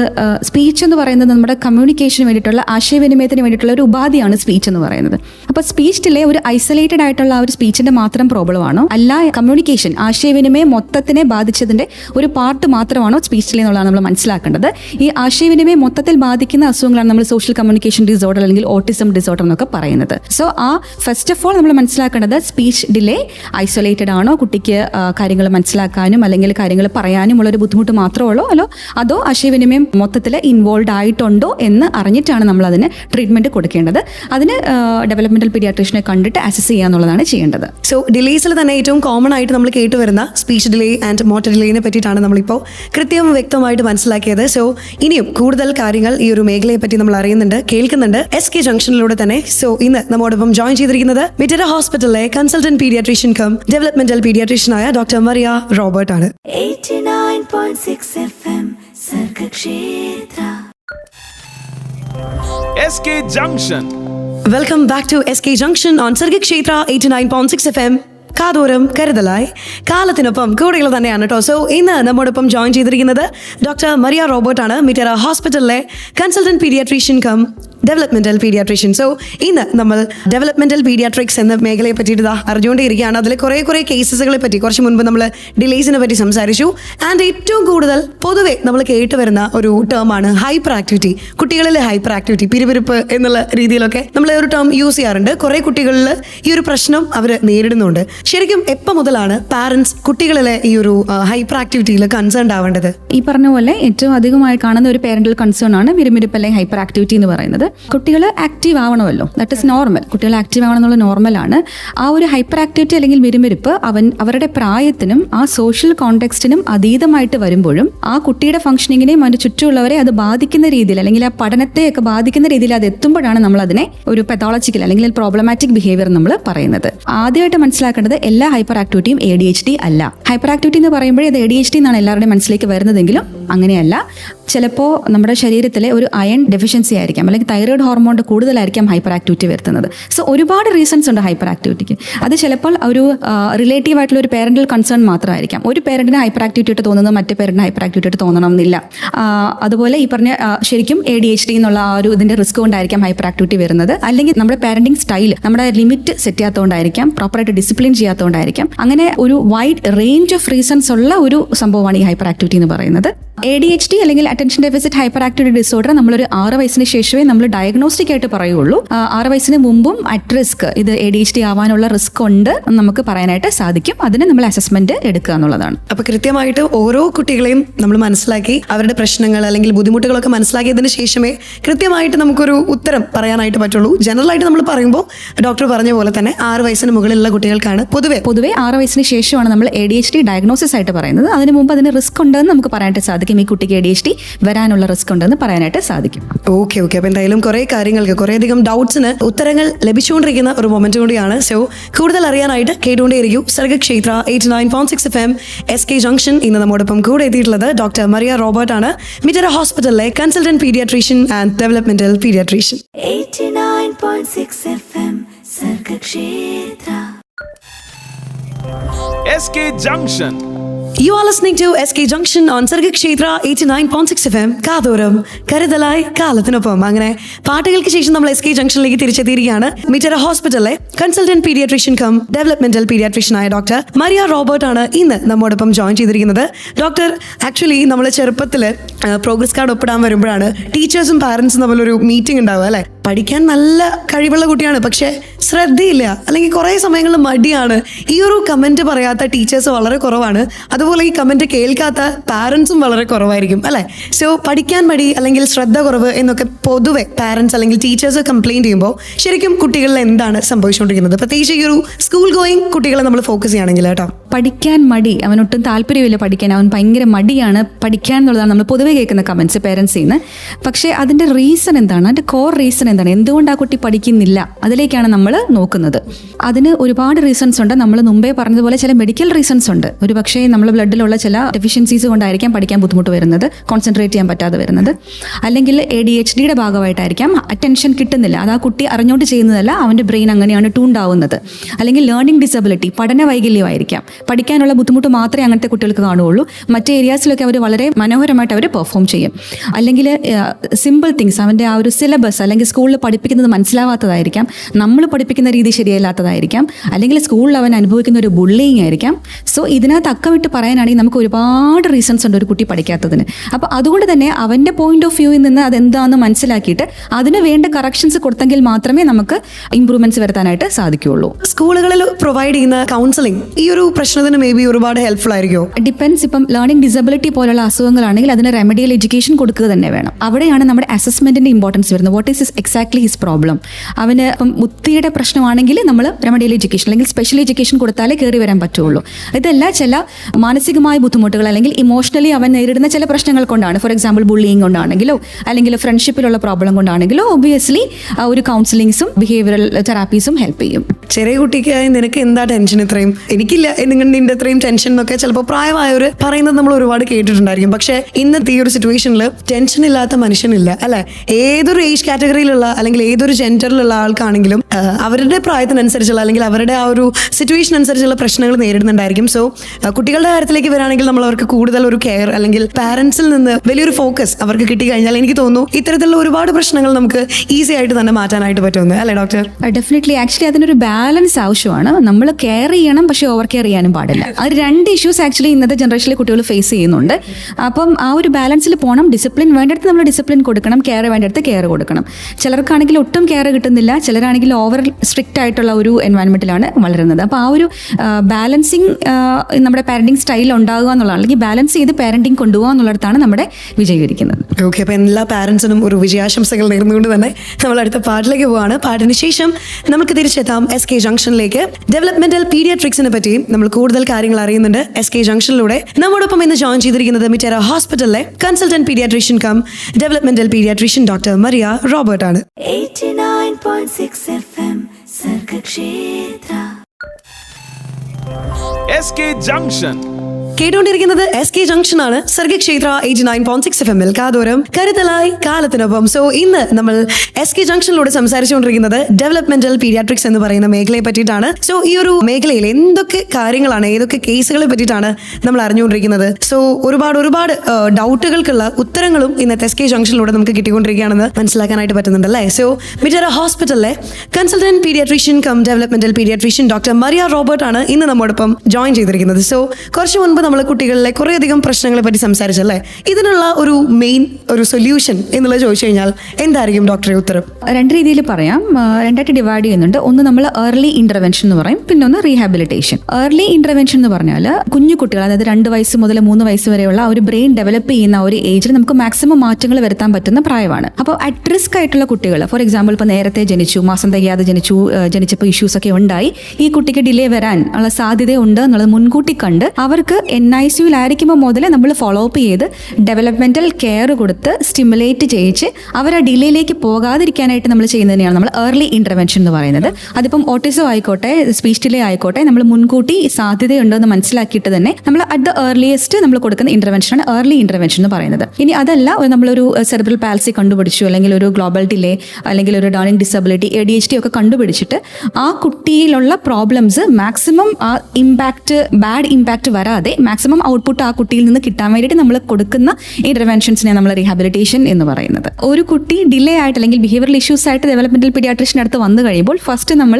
സ്പീച്ച് എന്ന് പറയുന്നത് നമ്മുടെ കമ്മ്യൂണിക്കേഷന് വേണ്ടിയിട്ടുള്ള ആശയവിനിമയത്തിന് വേണ്ടിയിട്ടുള്ള ഒരു ഉപാധിയാണ് സ്പീച്ച് എന്ന് പറയുന്നത്. അപ്പോൾ സ്പീച്ച് ഡിലേ ഒരു ഐസൊലേറ്റഡ് ആയിട്ടുള്ള ആ ഒരു സ്പീച്ചിന്റെ മാത്രം പ്രോബ്ലം ആണോ അല്ല കമ്മ്യൂണിക്കേഷൻ ആശയവിനിമയം മൊത്തത്തിനെ ബാധിച്ചതിന്റെ ഒരു പാർട്ട് മാത്രമാണോ സ്പീച്ച് ഡിലേ എന്നുള്ളതാണ് നമ്മൾ മനസ്സിലാക്കേണ്ടത്. ഈ ആശയവിനിമയം മൊത്തത്തിൽ ബാധിക്കുന്ന അസുഖങ്ങളാണ് നമ്മൾ സോഷ്യൽ കമ്മ്യൂണിക്കേഷൻ ഡിസോർഡർ അല്ലെങ്കിൽ ഓട്ടിസം ഡിസോർഡർ എന്നൊക്കെ പറയുന്നത്. സോ ആ ഫസ്റ്റ് ഓഫ് ഓൾ നമ്മൾ മനസ്സിലാക്കേണ്ടത് സ്പീച്ച് ഡിലേ ഐസൊലേറ്റഡ് ആണോ? കുട്ടിക്ക് കാര്യങ്ങൾ മനസ്സിലാക്കാനും അല്ലെങ്കിൽ കാര്യങ്ങൾ പറയാനും ഉള്ളൊരു ബുദ്ധിമുട്ട് മാത്രമേ ഉള്ളൂ. അല്ലോ? അതോ ആശയവിനിമയം മൊത്തത്തിൽ ഇൻവോൾവ് ആയിട്ടുണ്ടോ എന്ന് അറിഞ്ഞിട്ടാണ് നമ്മൾ അതിന് ട്രീറ്റ്മെന്റ് കൊടുക്കേണ്ടത്. അതിന് ഡെവലപ്മെന്റൽ പീഡിയാട്രീഷനെ കണ്ടിട്ട് അസസ് ചെയ്യുക എന്നുള്ളതാണ് ചെയ്യേണ്ടത്. സോ ഡിലേസിൽ തന്നെ ഏറ്റവും കോമൺ ആയിട്ട് നമ്മൾ കേട്ടുവരുന്ന സ്പീച്ച് ഡിലേ ആൻഡ് മോട്ടർ ഡിലേനെ പറ്റിയിട്ടാണ് നമ്മളിപ്പോൾ കൃത്യം വ്യക്തമായിട്ട് മനസ്സിലാക്കിയത്. സോ ഇനിയും കൂടുതൽ കാര്യങ്ങൾ ഈ ഒരു മേഖലയെ പറ്റി നമ്മൾ അറിയുന്നുണ്ട് കേൾക്കുന്നുണ്ട്. എസ് കെ ജംഗ്ഷനിലൂടെ തന്നെ. സോ ഇന്ന് നമ്മോടൊപ്പം ജോയിൻ ചെയ്തിരിക്കുന്നത് മിറ്റര ഹോസ്പിറ്റലിലെ കൺസൾട്ടന്റ് പീഡിയാട്രീഷ്യൻ കം ഡെവലപ്മെന്റൽ പീഡിയാട്രീഷ്യനായ ഡോക്ടർ മറിയ റോബർട്ട് ആണ് 89.6 FM Sargakshetra SK Junction. Welcome back to S K junction on Sargakshetra eighty nine point six F M കാതോരം കരുതലായി. കാലത്തിനൊപ്പം കൂടെയുള്ള തന്നെയാണ് കേട്ടോ സോ ഇന്ന് നമ്മോടൊപ്പം ജോയിൻ ചെയ്തിരിക്കുന്നത് ഡോക്ടർ മരിയ റോബോട്ടാണ് മിറ്ററ ഹോസ്പിറ്റലിലെ consultant paediatrician cum developmental paediatrician so ഇന്ന് നമ്മൾ ഡെവലപ്മെന്റൽ പീഡിയാട്രിക്സ് എന്ന മേഖലയെ പറ്റിയിട്ട് അറിഞ്ഞുകൊണ്ടിരിക്കുകയാണ് അതിൽ കുറേ കുറേ കേസസുകളെ പറ്റി കുറച്ച് മുൻപ് നമ്മൾ ഡിലേസിനെ പറ്റി സംസാരിച്ചു. ആൻഡ് ഏറ്റവും കൂടുതൽ പൊതുവെ നമ്മൾ കേട്ടുവരുന്ന ഒരു ടേമാണ് ഹൈപ്പർ ആക്ടിവിറ്റി കുട്ടികളിലെ ഹൈപ്പർ ആക്ടിവിറ്റി പിരിപിരിപ്പ് എന്നുള്ള രീതിയിലൊക്കെ നമ്മൾ ഒരു ടേം യൂസ് ചെയ്യാറുണ്ട്. കുറേ കുട്ടികളിൽ ഈ ഒരു പ്രശ്നം അവർ നേരിടുന്നുണ്ട്. ശരിക്കും എപ്പോൾ മുതലാണ് പാരൻസ് കുട്ടികളിലെ ഈ ഒരു ഹൈപ്പർ ആക്ടിവിറ്റിയിൽ കൺസേൺ ആവേണ്ടത്? ഈ പറഞ്ഞ പോലെ ഏറ്റവും അധികമായി കാണുന്ന ഒരു പേരന്റൽ കൺസേൺ ആണ് വിരുമിരിപ്പ് അല്ലെങ്കിൽ ഹൈപ്പർ ആക്ടിവിറ്റി എന്ന് പറയുന്നത്. കുട്ടികൾ ആക്റ്റീവ് ആവണമല്ലോ. ദാറ്റ് ഇസ് നോർമൽ കുട്ടികൾ ആക്റ്റീവ് ആവണം എന്നുള്ള നോർമലാണ് ആ ഒരു ഹൈപ്പർ ആക്ടിവിറ്റി അല്ലെങ്കിൽ വിരുമിരിപ്പ് അവൻ അവരുടെ പ്രായത്തിനും ആ സോഷ്യൽ കോണ്ടെക്സ്റ്റിനും അതീതമായിട്ട് വരുമ്പോഴും ആ കുട്ടിയുടെ ഫംഗ്ഷനിങ്ങിനെയും അവന്റെ ചുറ്റുമുള്ളവരെ അത് ബാധിക്കുന്ന രീതിയിൽ അല്ലെങ്കിൽ ആ പഠനത്തെയൊക്കെ ബാധിക്കുന്ന രീതിയിൽ അത് എത്തുമ്പോഴാണ് നമ്മൾ അതിനെ ഒരു പെത്തോളജിക്കൽ അല്ലെങ്കിൽ പ്രോബ്ലമാറ്റിക് ബിഹേവിയർ നമ്മൾ പറയുന്നത്. ആദ്യമായിട്ട് മനസ്സിലാക്കേണ്ടത് എല്ലാ ഹൈപ്പർ ആക്ടിവിറ്റിയും എ ഡി എച്ച് ഡി അല്ല. ഹൈപ്പർ ആക്ടിവിറ്റി എന്ന് പറയുമ്പോഴേ അത് എ ഡി എച്ച് ഡി എന്നാണ് എല്ലാവരുടെയും മനസ്സിലേക്ക് വരുന്നതെങ്കിലും അങ്ങനെയല്ല. ചിലപ്പോൾ നമ്മുടെ ശരീരത്തിലെ ഒരു അയൺ ഡെഫിഷ്യൻസി ആയിരിക്കാം അല്ലെങ്കിൽ തൈറോയ്ഡ് ഹോർമോണിന്റെ കൂടുതലായിരിക്കാം ഹൈപ്പർ ആക്ടിവിറ്റി വരുത്തുന്നത്. സോ ഒരുപാട് റീസൺസ് ഉണ്ട് ഹൈപ്പർ ആക്ടിവിറ്റിക്ക് അത് ചിലപ്പോൾ ഒരു റിലേറ്റീവ് ആയിട്ടുള്ള ഒരു പേരന്റൽ കൺസേൺ മാത്രമായിരിക്കാം. ഒരു പേരന്റിന് ഹൈപ്പർ ആക്ടിവിറ്റി ആയിട്ട് തോന്നുന്നത് മറ്റേ പേരന്റിന് ഹൈപ്പർ ആക്ടിവിറ്റി ആയിട്ട് തോന്നണം എന്നില്ല അതുപോലെ ഈ പറഞ്ഞ ശരിക്കും എ ഡി എച്ച് ഡി എന്നുള്ള ആ ഒരു ഇതിന്റെ റിസ്ക് കൊണ്ടായിരിക്കാം ഹൈപ്പർ ആക്ടിവിറ്റി വരുന്നത്. അല്ലെങ്കിൽ നമ്മുടെ പാരന്റിങ് സ്റ്റൈൽ നമ്മുടെ ലിമിറ്റ് സെറ്റ് ചെയ്യാത്തതുകൊണ്ടായിരിക്കാം പ്രോപ്പറായിട്ട് ഡിസിപ്ലിൻ ചെയ്യാത്തതുകൊണ്ടായിരിക്കാം. അങ്ങനെ ഒരു വൈഡ് റേഞ്ച് ഓഫ് റീസൺസ് ഉള്ള ഒരു സംഭവമാണ് ഈ ഹൈപ്പർ ആക്ടിവിറ്റി എന്ന് പറയുന്നത്. എ ഡി എച്ച് ഡി അല്ലെങ്കിൽ attention deficit hyperactivity disorder നമ്മളൊരു ആറ് വയസ്സിന് ശേഷമേ നമ്മൾ ഡയഗ്നോസ്റ്റിക് ആയിട്ട് പറയുള്ളൂ. ആറ് വയസ്സിന് മുമ്പും അറ്റ് റിസ്ക് ഇത് എ ഡി എച്ച് ഡി ആവാനുള്ള റിസ്ക് ഉണ്ട് നമുക്ക് പറയാനായിട്ട് സാധിക്കും. അതിന് നമ്മൾ അസസ്മെന്റ് എടുക്കുക എന്നുള്ളതാണ്. അപ്പൊ കൃത്യമായിട്ട് ഓരോ കുട്ടികളെയും നമ്മൾ മനസ്സിലാക്കി അവരുടെ പ്രശ്നങ്ങൾ അല്ലെങ്കിൽ ബുദ്ധിമുട്ടുകളൊക്കെ മനസ്സിലാക്കിയതിന് ശേഷമേ കൃത്യമായിട്ട് നമുക്കൊരു ഉത്തരം പറയാനായിട്ട് പറ്റുള്ളൂ. ജനറൽ ആയിട്ട് നമ്മൾ പറയുമ്പോൾ ഡോക്ടർ പറഞ്ഞ പോലെ തന്നെ ആറ് വയസ്സിന് മുകളിലുള്ള കുട്ടികൾക്കാണ് പൊതുവെ. പൊതുവെ ആറ് വയസ്സിന് ശേഷമാണ് നമ്മൾ A D H D diagnosis ആയിട്ട് പറയുന്നത്. അതിന് മുമ്പ് അതിന് റിസ്ക് ഉണ്ടെന്ന് നമുക്ക് പറയാനായിട്ട് സാധിക്കും. ഈ കുട്ടിക്ക് എ ഡി എച്ച് ഡി വരാനുള്ള റിസ്ക് ഉണ്ടെന്ന് പറയാനായിട്ട് സാധിക്കും. ഓക്കെ ഓക്കെ അപ്പൊ എന്തായാലും കുറെ കാര്യങ്ങൾക്ക് കുറെ അധികം ഡൗട്ട്സിന് ഉത്തരങ്ങൾ ലഭിച്ചുകൊണ്ടിരിക്കുന്ന ഒരു മൊമെന്റ് കൂടിയാണ്. സോ കൂടുതൽ അറിയാനായിട്ട് കേട്ടുകൊണ്ടേയിരിക്കൂ. Sargakshetra eight nine point six F M S K junction ഇന്ന് നമ്മോടൊപ്പം കൂടെ എത്തിയിട്ടുള്ളത് ഡോക്ടർ മറിയ റോബർട്ട് ആണ്. മിറ്ററ ഹോസ്പിറ്റലിലെ consultant paediatrician and developmental paediatrician 89.6 FM are listening to You are listening to SK Junction on point six 89.6 FM കാതോരം കരുതലായി കാലത്തിനൊപ്പം അങ്ങനെ പാട്ടുകൾക്ക് ശേഷം നമ്മൾ എസ് കെ ജംഗ്ഷനിലേക്ക് തിരിച്ചെത്തിയിരിക്കുകയാണ്. മിറ്ററ ഹോസ്പിറ്റലിലെ consultant paediatrician cum developmental paediatrician ആയ ഡോക്ടർ മരിയ റോബർട്ട് ആണ് ഇന്ന് നമ്മോടൊപ്പം ജോയിൻ ചെയ്തിരിക്കുന്നത്. ഡോക്ടർ ആക്ച്വലി നമ്മൾ ചെറുപ്പത്തിൽ പ്രോഗ്രസ് കാർഡ് ഒപ്പിടാൻ വരുമ്പോഴാണ് ടീച്ചേഴ്സും പാരൻസും തമ്മിലൊരു മീറ്റിംഗ് ഉണ്ടാവുക അല്ലേ? പഠിക്കാൻ നല്ല കഴിവുള്ള കുട്ടിയാണ് പക്ഷേ ശ്രദ്ധയില്ല അല്ലെങ്കിൽ കുറേ സമയങ്ങളിൽ മടിയാണ്. ഈ ഒരു കമന്റ് പറയാത്ത ടീച്ചേഴ്സ് വളരെ കുറവാണ്. അതുപോലെ ഈ കമന്റ് കേൾക്കാത്ത പാരൻസും വളരെ കുറവായിരിക്കും അല്ലേ? സോ പഠിക്കാൻ മടി അല്ലെങ്കിൽ ശ്രദ്ധ കുറവ് എന്നൊക്കെ പൊതുവെ പാരൻസ് അല്ലെങ്കിൽ ടീച്ചേഴ്സ് കംപ്ലയിന്റ് ചെയ്യുമ്പോൾ ശരിക്കും കുട്ടികളിൽ എന്താണ് സംഭവിച്ചുകൊണ്ടിരിക്കുന്നത്? പ്രത്യേകിച്ച് ഈ ഒരു സ്കൂൾ ഗോയിങ് കുട്ടികളെ നമ്മൾ ഫോക്കസ് ചെയ്യുകയാണെങ്കിൽ കേട്ടോ. പഠിക്കാൻ മടി അവനൊട്ടും താല്പര്യമില്ല പഠിക്കാൻ അവൻ ഭയങ്കര മടിയാണ് പഠിക്കാൻ എന്നുള്ളതാണ്. നമ്മൾ പൊതുവേ കേൾക്കുന്ന കമൻസ് പേരൻസിൽ നിന്ന് പക്ഷേ അതിന്റെ റീസൺ എന്താണ്? അതിന്റെ കോർ റീസൺ എന്താണ്? എന്തുകൊണ്ട് ആ കുട്ടി പഠിക്കുന്നില്ല? അതിലേക്കാണ് നമ്മൾ നോക്കുന്നത്. അതിന് ഒരുപാട് റീസൺസ് ഉണ്ട്. നമ്മൾ മുമ്പേ പറഞ്ഞതുപോലെ ചില മെഡിക്കൽ റീസൺസ് ഉണ്ട്. ഒരു പക്ഷേ നമ്മൾ ബ്ലഡിലുള്ള ചില ഡെഫിഷ്യൻസീസ് കൊണ്ടായിരിക്കാം പഠിക്കാൻ ബുദ്ധിമുട്ട് വരുന്നത് കോൺസെൻട്രേറ്റ് ചെയ്യാൻ പറ്റാതെ വരുന്നത്. അല്ലെങ്കിൽ എ ഡി എച്ച് ഡിയുടെ ഭാഗമായിട്ടായിരിക്കാം അറ്റൻഷൻ കിട്ടുന്നില്ല. അത് ആ കുട്ടി അറിഞ്ഞുകൊണ്ട് ചെയ്യുന്നതല്ല അവന്റെ ബ്രെയിൻ അങ്ങനെയാണ് ടൂണ്ടാവുന്നത് അല്ലെങ്കിൽ ലേണിംഗ് ഡിസബിലിറ്റി പഠന വൈകല്യമായിരിക്കാം. പഠിക്കാനുള്ള ബുദ്ധിമുട്ട് മാത്രമേ അങ്ങനത്തെ കുട്ടികൾക്ക് കാണുകയുള്ളൂ. മറ്റേ ഏരിയാസിലൊക്കെ അവർ വളരെ മനോഹരമായിട്ട് അവർ പെർഫോം ചെയ്യും. അല്ലെങ്കിൽ സിമ്പിൾ തിങ്സ് അവന്റെ ആ ഒരു സിലബസ് അല്ലെങ്കിൽ സ്കൂളിൽ പഠിപ്പിക്കുന്നത് മനസ്സിലാവാത്തതായിരിക്കാം. നമ്മൾ പഠിപ്പിക്കുന്ന രീതി ശരിയല്ലാത്തതായിരിക്കാം. അല്ലെങ്കിൽ സ്കൂളിൽ അവൻ അനുഭവിക്കുന്ന ഒരു ബുള്ളിങ് ആയിരിക്കാം. സോ ഇതിനകത്ത് അക്കമിട്ട് പറയാനാണെങ്കിൽ നമുക്ക് ഒരുപാട് റീസൺസ് ഉണ്ട് ഒരു കുട്ടി പഠിക്കാത്തതിന്. അപ്പോൾ അതുകൊണ്ട് തന്നെ അവന്റെ പോയിന്റ് ഓഫ് വ്യൂവിൽ നിന്ന് അതെന്താണെന്ന് മനസ്സിലാക്കിയിട്ട് അതിന് വേണ്ട കറക്ഷൻസ് കൊടുത്തെങ്കിൽ മാത്രമേ നമുക്ക് ഇമ്പ്രൂവ്മെന്റ്സ് വരുത്താനായിട്ട് സാധിക്കുകയുള്ളൂ. സ്കൂളുകളിൽ പ്രൊവൈഡ് ചെയ്യുന്ന കൗൺസിലിംഗ് ഈ ഒരു പ്രശ്നത്തിന് മേ ബി ഒരുപാട് ഹെൽപ്ഫുൾ ആയിരിക്കും? ഡിപ്പെൻസ് ഇപ്പം ലേണിംഗ് ഡിസബിലിറ്റി പോലുള്ള അസുഖങ്ങളാണെങ്കിൽ അതിന് റെമഡിയൽ എഡ്യൂക്കേഷൻ കൊടുക്കുക തന്നെ വേണം. അവിടെയാണ് നമ്മുടെ അസസ്മെന്റിന്റെ ഇമ്പോർട്ടൻസ് വരുന്നത്. What is is exactly his problem അവന് ഇപ്പം ബുദ്ധിയുടെ പ്രശ്നമാണെങ്കിൽ നമ്മൾ റെമഡിയൽ എഡ്യൂക്കേഷൻ അല്ലെങ്കിൽ സ്പെഷ്യൽ എഡ്യൂക്കേഷൻ കൊടുത്താലേ കയറി വരാൻ പറ്റുള്ളൂ. ഇതല്ല ചില മാനസികമായ ബുദ്ധിമുട്ടുകൾ അല്ലെങ്കിൽ ഇമോഷണലി അവൻ നേരിടുന്ന ചില പ്രശ്നങ്ങൾ കൊണ്ടാണ്. ഫോർ എക്സാമ്പിൾ ബുള്ളിങ് കൊണ്ടാണെങ്കിലോ അല്ലെങ്കിൽ ഫ്രണ്ട്ഷിപ്പിലുള്ള പ്രോബ്ലം കൊണ്ടാണെങ്കിലോ ഒബിയസ്ലി ഒരു കൗൺസിലിങ്സും ബിഹേവിയറൽ തെറാപ്പീസും ഹെൽപ്പ് ചെയ്യും. ചെറിയ കുട്ടിക്കായി നിനക്ക് എന്താ ടെൻഷൻ ഇത്രയും? എനിക്കില്ല നിങ്ങൾ നിന്റെ ഇത്രയും ടെൻഷൻ എന്നൊക്കെ ചിലപ്പോൾ പ്രായമായവർ പറയുന്നത് നമ്മൾ ഒരുപാട് കേട്ടിട്ടുണ്ടായിരിക്കും. പക്ഷേ ഇന്നത്തെ ഈ ഒരു സിറ്റുവേഷനിൽ ടെൻഷൻ ഇല്ലാത്ത മനുഷ്യനില്ല അല്ലെ? ഏതൊരു ഏജ് കാറ്റഗറിയിലുള്ള അല്ലെങ്കിൽ ഏതൊരു ജെൻഡറിലുള്ള ആൾക്കാണെങ്കിലും അവരുടെ പ്രായത്തിനനുസരിച്ചുള്ള അല്ലെങ്കിൽ അവരുടെ ആ ഒരു സിറ്റുവേഷൻ അനുസരിച്ചുള്ള പ്രശ്നങ്ങൾ നേരിടുന്നുണ്ടായിരിക്കും. സോ കുട്ടികളുടെ കാര്യത്തിലേക്ക് വരാണെങ്കിൽ നമ്മൾ അവർക്ക് കൂടുതൽ ഒരു കെയർ അല്ലെങ്കിൽ പാരന്റ്സിൽ നിന്ന് വലിയൊരു ഫോക്കസ് അവർക്ക് കിട്ടി കഴിഞ്ഞാൽ എനിക്ക് തോന്നുന്നു ഇത്തരത്തിലുള്ള ഒരുപാട് പ്രശ്നങ്ങൾ നമുക്ക് ഈസി ആയിട്ട് തന്നെ മാറ്റാനായിട്ട് പറ്റുമെന്ന്. അല്ലേ ഡോക്ടർ ഡെഫിനറ്റ്ലി ആക്ച്വലി അതിനൊരു ബാലൻസ് ആവശ്യമാണ്. നമ്മൾ കെയർ ചെയ്യണം പക്ഷേ ഓവർ കെയർ ചെയ്യാനും പാടില്ല. അത് രണ്ട് ഇഷ്യൂസ് ആക്ച്വലി ഇന്നത്തെ ജനറേഷനിലെ കുട്ടികൾ ഫേസ് ചെയ്യുന്നുണ്ട്. അപ്പം ആ ഒരു ബാലൻസിൽ പോകണം ഡിസിപ്ലിൻ വേണ്ടിടത്ത് നമ്മൾ ഡിസിപ്ലിൻ കൊടുക്കണം. കെയർ വേണ്ടിടത്ത് കെയർ കൊടുക്കണം. ചിലർക്കാണെങ്കിൽ ഒട്ടും കെയർ കിട്ടുന്നില്ല. ചിലരാണെങ്കിൽ ഓവർ സ്ട്രിക്റ്റ് ആയിട്ടുള്ള ഒരു എൻവയൺമെന്റിലാണ് വളരുന്നത്. അപ്പോൾ ആ ഒരു ബാലൻസിങ് നമ്മുടെ പാരന്റിങ് സ്റ്റൈൽ ഉണ്ടാകുക എന്നുള്ളതാണ്. അല്ലെങ്കിൽ ബാലൻസ് ചെയ്ത് പാരന്റിങ് കൊണ്ടുപോകുക എന്നുള്ളിടത്താണ് നമ്മുടെ വിജയിക്കുന്നത് ഓക്കെ അപ്പോൾ എല്ലാ പാരൻസിനും ഒരു വിജയാശംസകൾ നേർന്നുകൊണ്ട് തന്നെ നമ്മൾ അടുത്ത പാട്ടിലേക്ക് പോവാണ്. പാട്ടിന് ശേഷം നമുക്ക് തിരിച്ചെത്താം. എസ് കെ ജംഗ്ഷനിലേക്ക് ഡെവലപ്മെന്റൽ പീഡിയാട്രിക്സിനെ പറ്റിയും നമ്മൾ കൂടുതൽ കാര്യങ്ങൾ അറിയുന്നുണ്ട് എസ് കെ ജംഗ്ഷനിലൂടെ നമ്മോടൊപ്പം ഇന്ന് ജോയിൻ ചെയ്തിരിക്കുന്നത് മിറ്റേറ ഹോസ്പിറ്റലിലെ consultant paediatrician cum developmental paediatrician doctor Maria Robert ആണ് 89.6 FM സർഗക്ഷേത്ര. SK Junction. കേട്ടുകൊണ്ടിരിക്കുന്നത് എസ് കെ ജംഗ്ഷൻ ആണ്. Sargakshetra eighty nine point six F കാതോരം കരുതലായി കാലത്തിനൊപ്പം. സോ ഇന്ന് നമ്മൾ എസ് കെ ജംഗ്ഷനിലൂടെ സംസാരിച്ചുകൊണ്ടിരിക്കുന്നത് ഡെവലപ്മെന്റൽ പീഡിയാട്രിക്സ് എന്ന് പറയുന്ന മേഖലയെ പറ്റിയിട്ടാണ്. സോ ഈ ഒരു മേഖലയിൽ എന്തൊക്കെ കാര്യങ്ങളാണ് ഏതൊക്കെ കേസുകളെ പറ്റിയിട്ടാണ് നമ്മൾ അറിഞ്ഞുകൊണ്ടിരിക്കുന്നത്? സോ ഒരുപാട് ഒരുപാട് ഡൗട്ടുകൾക്കുള്ള ഉത്തരങ്ങളും ഇന്നത്തെ എസ് കെ ജംഗ്ഷനിലൂടെ നമുക്ക് കിട്ടിക്കൊണ്ടിരിക്കുകയാണെന്ന് മനസ്സിലാക്കാനായിട്ട് പറ്റുന്നുണ്ടല്ലേ സോ മിറ്ററ ഹോസ്പിറ്റലിലെ consultant paediatrician cum developmental paediatrician doctor Maria Robert ആണ് ഇന്ന് നമ്മോടൊപ്പം ജോയിൻ ചെയ്തിരിക്കുന്നത്. സോ കുറച്ച് മുൻപ് നമ്മൾ കുട്ടികളിലെ കുറേയധികം പ്രശ്നങ്ങളെ പറ്റി സംസാരിച്ചല്ലേ? ഇതിനുള്ള ഒരു മെയിൻ ഒരു സൊല്യൂഷൻ എന്നുള്ളത് ചോദിച്ചു കഴിഞ്ഞാൽ എന്തായിരിക്കും ഡോക്ടറെ ഉത്തരം? രണ്ട് രീതിയിൽ പറയാം. രണ്ടായിട്ട് ഡിവൈഡ് ചെയ്യുന്നുണ്ട്. ഒന്ന് നമ്മൾ ഏർലി ഇന്റർവെൻഷൻ എന്ന് പറയും. പിന്നെ ഒന്ന് റീഹാബിലിറ്റേഷൻ ഏർലി ഇന്റർവെൻഷൻ എന്ന് പറഞ്ഞാൽ കുഞ്ഞു കുട്ടികൾ അതായത് രണ്ട് വയസ്സ് മുതൽ മൂന്ന് വയസ്സ് വരെയുള്ള ഒരു ബ്രെയിൻ ഡെവലപ്പ് ചെയ്യുന്ന ഒരു ഏജിൽ നമുക്ക് മാക്സിമം മാറ്റങ്ങൾ വരുത്താൻ പറ്റുന്ന പ്രായമാണ്. അപ്പോൾ അറ്റ് റിസ്ക് ആയിട്ടുള്ള കുട്ടികൾ ഫോർ എക്സാമ്പിൾ ഇപ്പോൾ നേരത്തെ ജനിച്ചു മാസം തികയാതെ ജനിച്ചു ജനിച്ചപ്പോൾ ഇഷ്യൂസ് ഒക്കെ ഉണ്ടായി. ഈ കുട്ടിക്ക് ഡിലേ വരാൻ ഉള്ള സാധ്യത ഉണ്ട് എന്നുള്ളത് മുൻകൂട്ടി കണ്ട് അവർക്ക് എൻ ഐ സിയുലായിരിക്കുമ്പോൾ മുതൽ നമ്മൾ ഫോളോ അപ്പ് ചെയ്ത് ഡെവലപ്മെന്റൽ കെയർ കൊടുത്ത് സ്റ്റിമുലേറ്റ് ചെയ്യിച്ച് അവർ ആ ഡിലേയിലേക്ക് പോകാതിരിക്കാനായിട്ട് നമ്മൾ ചെയ്യുന്നതിനെയാണ് നമ്മൾ ഏർലി ഇന്റർവെൻഷൻ എന്ന് പറയുന്നത്. അതിപ്പം ഓട്ടിസം ആയിക്കോട്ടെ സ്പീച്ച് ഡിലേ ആയിക്കോട്ടെ നമ്മൾ മുൻകൂട്ടി സാധ്യതയുണ്ടെന്ന് മനസ്സിലാക്കിയിട്ട് തന്നെ നമ്മൾ അറ്റ് ദ ഏർലിയസ്റ്റ് നമ്മൾ കൊടുക്കുന്ന ഇന്റർവെൻഷനാണ് ഏർലി ഇന്റർവെൻഷൻ എന്ന് പറയുന്നത്. ഇനി അതല്ല നമ്മളൊരു സെറിബ്രൽ പാൽസി കണ്ടുപിടിച്ചു അല്ലെങ്കിൽ ഒരു ഗ്ലോബൽ ഡിലേ അല്ലെങ്കിൽ ഒരു learning disability A D H D ഒക്കെ കണ്ടുപിടിച്ചിട്ട് ആ കുട്ടിയിലുള്ള പ്രോബ്ലംസ് മാക്സിമം ആ ഇമ്പാക്റ്റ് ബാഡ് ഇമ്പാക്റ്റ് വരാതെ മാക്സിമം ഔട്ട്പുട്ട് ആ കുട്ടിയിൽ നിന്ന് കിട്ടാൻ വേണ്ടിയിട്ട് നമ്മൾ കൊടുക്കുന്ന ഇന്റർവെൻഷൻസിനെ നമ്മൾ റീഹാബിലിറ്റേഷൻ എന്ന് പറയുന്നത്. ഒരു കുട്ടി ഡിലേ ആയിട്ട് അല്ലെങ്കിൽ ബിഹേവിയറൽ ഇഷ്യൂസ് ആയിട്ട് ഡെവലപ്മെന്റൽ പീഡിയാട്രിഷ്യൻ അടുത്ത് വന്നു കഴിയുമ്പോൾ ഫസ്റ്റ് നമ്മൾ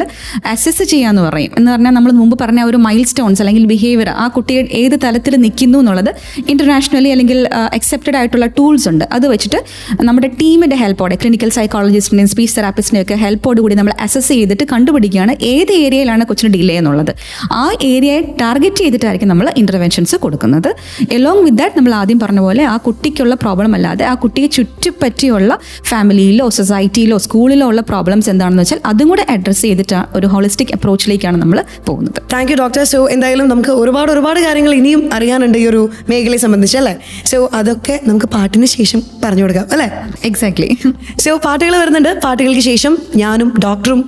അസസ് ചെയ്യാന്ന് പറയും. എന്ന് പറഞ്ഞാൽ നമ്മൾ മുമ്പ് പറഞ്ഞ ഒരു മൈൽ സ്റ്റോൺസ് അല്ലെങ്കിൽ ബിഹേവിയർ ആ കുട്ടി ഏത് തലത്തിൽ നിൽക്കുന്നു എന്നുള്ളത് ഇന്റർനാഷണലി അല്ലെങ്കിൽ അക്സെപ്റ്റഡ് ആയിട്ടുള്ള ടൂൾസ് ഉണ്ട്. അത് വെച്ചിട്ട് നമ്മുടെ ടീമിന്റെ ഹെൽപ്പോടെ ക്ലിനിക്കൽ സൈക്കോളജിസ്റ്റിനെയും സ്പീച്ച് തെറാപ്പിസ്റ്റിനെയും ഒക്കെ ഹെൽപ്പോട് കൂടി നമ്മൾ അസസ് ചെയ്തിട്ട് കണ്ടുപിടിക്കുകയാണ് ഏത് ഏരിയയിലാണ് കൊച്ചിന് ഡിലേ എന്നുള്ളത്. ആ ഏരിയയെ ടാർഗറ്റ് ചെയ്തിട്ടായിരിക്കും നമ്മൾ ഇന്റർവെൻഷൻസ് കൊടുക്കുന്നത്. എലോങ് വിത്ത് ദാറ്റ് നമ്മൾ ആദ്യം പറഞ്ഞ പോലെ ആ കുട്ടിക്കുള്ള പ്രോബ്ലം അല്ലാതെ ആ കുട്ടിയെ ചുറ്റിപ്പറ്റിയുള്ള ഫാമിലിയിലോ സൊസൈറ്റിയിലോ സ്കൂളിലോ ഉള്ള പ്രോബ്ലംസ് എന്താണെന്ന് വെച്ചാൽ അതും കൂടെ അഡ്രസ്സ് ചെയ്തിട്ട് ഒരു ഹോളിസ്റ്റിക് അപ്രോച്ചിലേക്കാണ് നമ്മൾ പോകുന്നത്. താങ്ക് യു ഡോക്ടർ സോ എന്തായാലും നമുക്ക് ഒരുപാട് ഒരുപാട് കാര്യങ്ങൾ ഇനിയും അറിയാനുണ്ട് ഈ ഒരു മേഖലയെ സംബന്ധിച്ച് അല്ലേ? സോ അതൊക്കെ നമുക്ക് പാട്ടിന് ശേഷം പറഞ്ഞു കൊടുക്കാം അല്ലേ? എക്സാക്ട്ലി സോ പാട്ടുകൾ വരുന്നുണ്ട്. പാട്ടുകൾക്ക് ശേഷം ഞാനും ഡോക്ടറും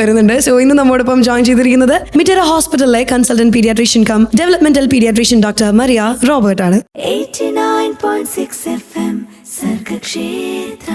വരുന്നുണ്ട്. സോ ഇന്ന് നമ്മോടൊപ്പം ജോയിൻ ചെയ്തിരിക്കുന്നത് മിറ്ററ ഹോസ്പിറ്റലിലെ consultant paediatrician cum developmental paediatrician doctor Maria Robert ആണ്. 89.6 FM സർഗക്ഷേത്ര